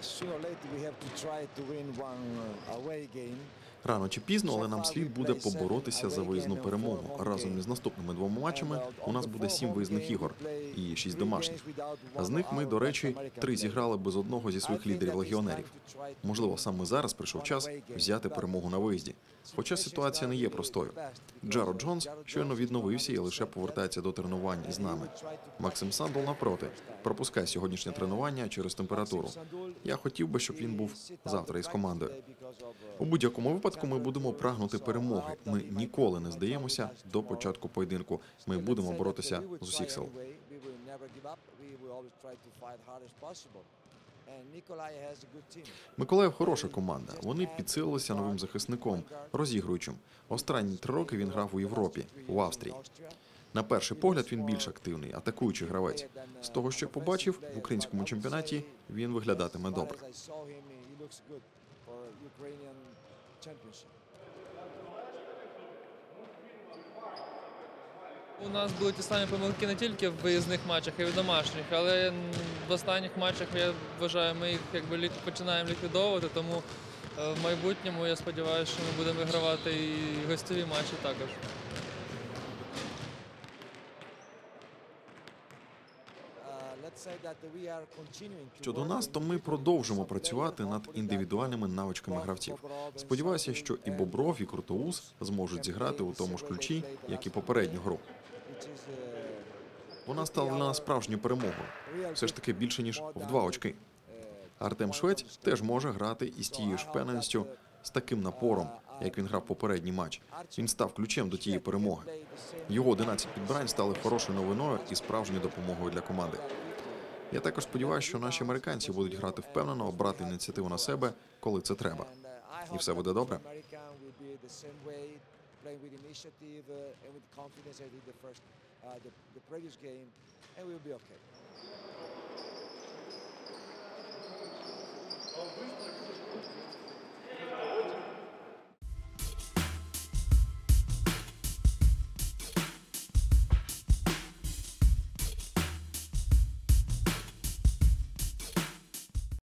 sooner or later we have to try to win one uh, away game. Рано чи пізно, але нам слід буде поборотися за виїзну перемогу. Разом із наступними двома матчами у нас буде сім виїзних ігор і шість домашніх. З них ми, до речі, три зіграли без одного зі своїх лідерів легіонерів. Можливо, саме зараз прийшов час взяти перемогу на виїзді. Хоча ситуація не є простою. Джаро Джонс щойно відновився і лише повертається до тренувань з нами. Максим Сандул навпроти пропускає сьогоднішнє тренування через температуру. Я хотів би, щоб він був завтра із командою. У будь-якому випадку ми будемо прагнути перемоги. Ми ніколи не здаємося до початку поєдинку. Ми будемо боротися з усіх сил. Миколаїв хороша команда. Вони підсилилися новим захисником, розігруючим. Останні три роки він грав у Європі, в Австрії. На перший погляд він більш активний, атакуючий гравець. З того, що побачив в українському чемпіонаті, він виглядатиме добре. У нас були ті самі помилки не тільки в виїзних матчах, і в домашніх, але в останніх матчах я вважаю, ми їх якби починаємо ліквідовувати. Тому е, в майбутньому я сподіваюся, що ми будемо вигравати і гостєві матчі також. Щодо нас, то ми продовжимо працювати над індивідуальними навичками гравців. Сподіваюся, що і Бобров, і Крутоус зможуть зіграти у тому ж ключі, як і попередню гру. Вона стала для нас справжньою перемогою. Все ж таки більше ніж в два очки. Артем Швець теж може грати із тією ж впевненістю, з таким напором, як він грав попередній матч. Він став ключем до тієї перемоги. Його 11 підбирань стали хорошою новиною і справжньою допомогою для команди. Я також сподіваюся, що наші американці будуть грати впевнено, брати ініціативу на себе, коли це треба. І все буде добре. Uh, uh, the, the previous game, and we'll be okay.